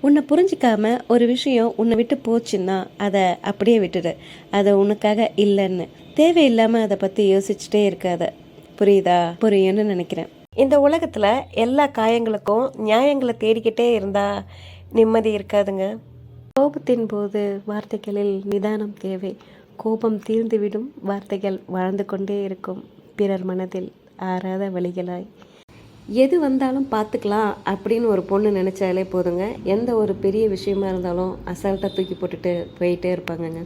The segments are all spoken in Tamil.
உன்னை புரிஞ்சிக்காம ஒரு விஷயம் உன்னை விட்டு போச்சுன்னா அதை அப்படியே விட்டுடு. அதை உனக்காக இல்லைன்னு. தேவையில்லாமல் அதை பற்றி யோசிச்சுட்டே இருக்காத. புரியுதா? புரியும்னு நினைக்கிறேன். இந்த உலகத்தில் எல்லா காயங்களுக்கும் நியாயங்களை தேடிக்கிட்டே இருந்தா நிம்மதி இருக்காதுங்க. கோபத்தின் போது வார்த்தைகளில் நிதானம் தேவை. கோபம் தீர்ந்துவிடும் வார்த்தைகள் வாழ்ந்து கொண்டே இருக்கும். பிறர் மனதில் ஆறாத வழிகளாய். எது வந்தாலும் பார்த்துக்கலாம் அப்படின்னு ஒரு பொண்ணு நினச்சாலே போதுங்க. எந்த ஒரு பெரிய விஷயமா இருந்தாலும் அசால்ட்டாக தூக்கி போட்டுட்டு போயிட்டே இருப்பாங்கங்க.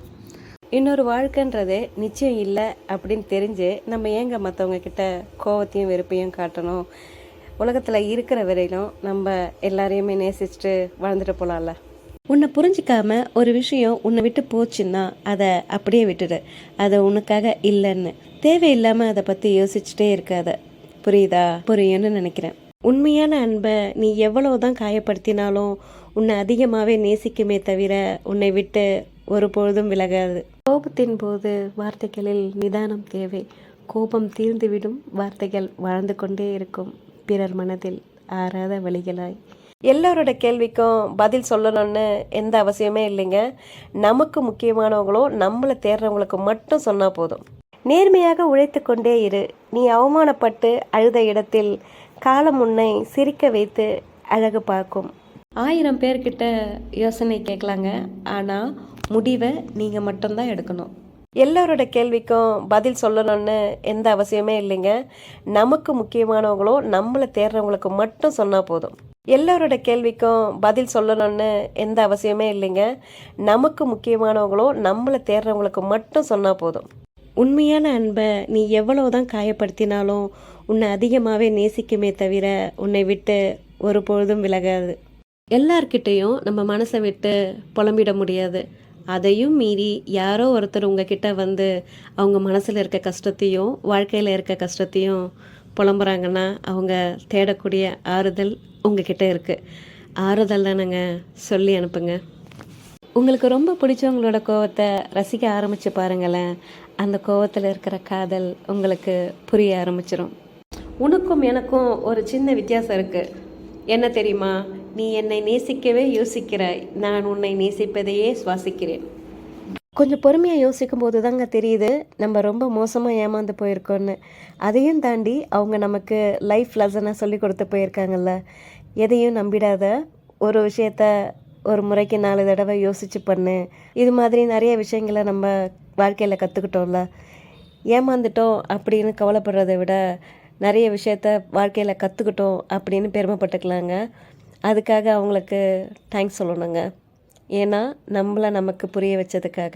இன்னொரு வாழ்க்கைன்றதே நிச்சயம் இல்லை அப்படின்னு தெரிஞ்சு நம்ம ஏங்க மற்றவங்க கிட்ட கோவத்தையும் வெறுப்பையும் காட்டணும்? உலகத்தில் இருக்கிற வரையிலும் நம்ம எல்லாரையுமே நேசிச்சுட்டு வாழ்ந்துட்டு போகலாம்ல உன்னை புரிஞ்சிக்காம ஒரு விஷயம் உன்னை விட்டு போச்சுன்னா அதை அப்படியே விட்டுடு. அதை உனக்காக இல்லைன்னு. தேவையில்லாமல் அதை பற்றி யோசிச்சுட்டே இருக்காத. புரியுதா? புரியும்னு நினைக்கிறேன். உண்மையான அன்பை நீ எவ்வளவுதான் காயப்படுத்தினாலும் உன்னை அதிகமாகவே நேசிக்குமே தவிர உன்னை விட்டு ஒரு பொழுதும் விலகாது. கோபத்தின் போது வார்த்தைகளில் நிதானம் தேவை. கோபம் தீர்ந்துவிடும் வார்த்தைகள் வாழ்ந்து கொண்டே இருக்கும் பிறர் மனதில் ஆறாத வழிகளாய். எல்லாரோட கேள்விக்கும் பதில் சொல்லணும்னு எந்த அவசியமே இல்லைங்க. நமக்கு முக்கியமானவங்களோ நம்மளை தேடுறவங்களுக்கு மட்டும் சொன்னால் போதும். நேர்மையாக உழைத்து கொண்டே இரு. நீ அவமானப்பட்டு அழுத இடத்தில் காலம் உன்னை சிரிக்க வைத்து அழகு பார்க்கும். ஆயிரம் பேர்கிட்ட யோசனை கேட்கலாங்க. ஆனால் முடிவை நீங்கள் மட்டும்தான் எடுக்கணும். எல்லாரோட கேள்விக்கும் பதில் சொல்லணும்னு எந்த அவசியமே இல்லைங்க. நமக்கு முக்கியமானவங்களோ நம்மளை தேடுறவங்களுக்கு மட்டும் சொன்னால் போதும். எல்லாரோட கேள்விக்கும் பதில் சொல்லணும்னு எந்த அவசியமே இல்லைங்க. நமக்கு முக்கியமானவங்களோ நம்மளை தேடுறவங்களுக்கு மட்டும் சொன்னால் போதும். உண்மையான அன்பை நீ எவ்வளவுதான் காயப்படுத்தினாலும் உன்னை அதிகமாகவே நேசிக்குமே தவிர உன்னை விட்டு ஒரு பொழுதும் விலகாது. எல்லார்கிட்டேயும் நம்ம மனசை விட்டு புலம்பிட முடியாது. அதையும் மீறி யாரோ ஒருத்தர் உங்ககிட்ட வந்து அவங்க மனசில் இருக்க கஷ்டத்தையும் வாழ்க்கையில் இருக்க கஷ்டத்தையும் புலம்புறாங்கன்னா அவங்க தேடக்கூடிய ஆறுதல் உங்ககிட்ட இருக்குது ஆறுதல் தானேங்க சொல்லி அனுப்புங்க. உங்களுக்கு ரொம்ப பிடிச்சவங்களோட கோவத்தை ரசிக்க ஆரம்பித்து பாருங்களேன். அந்த கோவத்தில் இருக்கிற காதல் உங்களுக்கு புரிய ஆரம்பிச்சிடும் உனக்கும் எனக்கும் ஒரு சின்ன வித்தியாசம் இருக்குது என்ன தெரியுமா? நீ என்னை நேசிக்கவே யோசிக்கிறாய். நான் உன்னை நேசிப்பதையே சுவாசிக்கிறேன். கொஞ்சம் பொறுமையாக யோசிக்கும் போது தாங்க தெரியுது நம்ம ரொம்ப மோசமாக ஏமாந்து போயிருக்கோன்னு அதையும் தாண்டி அவங்க நமக்கு லைஃப் லெசனாக சொல்லி கொடுத்து போயிருக்காங்கல்ல. எதையும் நம்பிடாத ஒரு விஷயத்த ஒரு முறைக்கு நாலு தடவை யோசிச்சு பண்ணு. இது மாதிரி நிறைய விஷயங்களை நம்ம வாழ்க்கையில் கற்றுக்கிட்டோம்ல ஏமாந்துட்டோம் அப்படின்னு கவலைப்படுறதை விட நிறைய விஷயத்த வாழ்க்கையில் கற்றுக்கிட்டோம் அப்படின்னு பெருமைப்பட்டுக்கலாங்க. அதுக்காக அவங்களுக்கு தேங்க்ஸ் சொல்லணுங்க. ஏன்னா நம்மளை நமக்கு புரிய வச்சதுக்காக.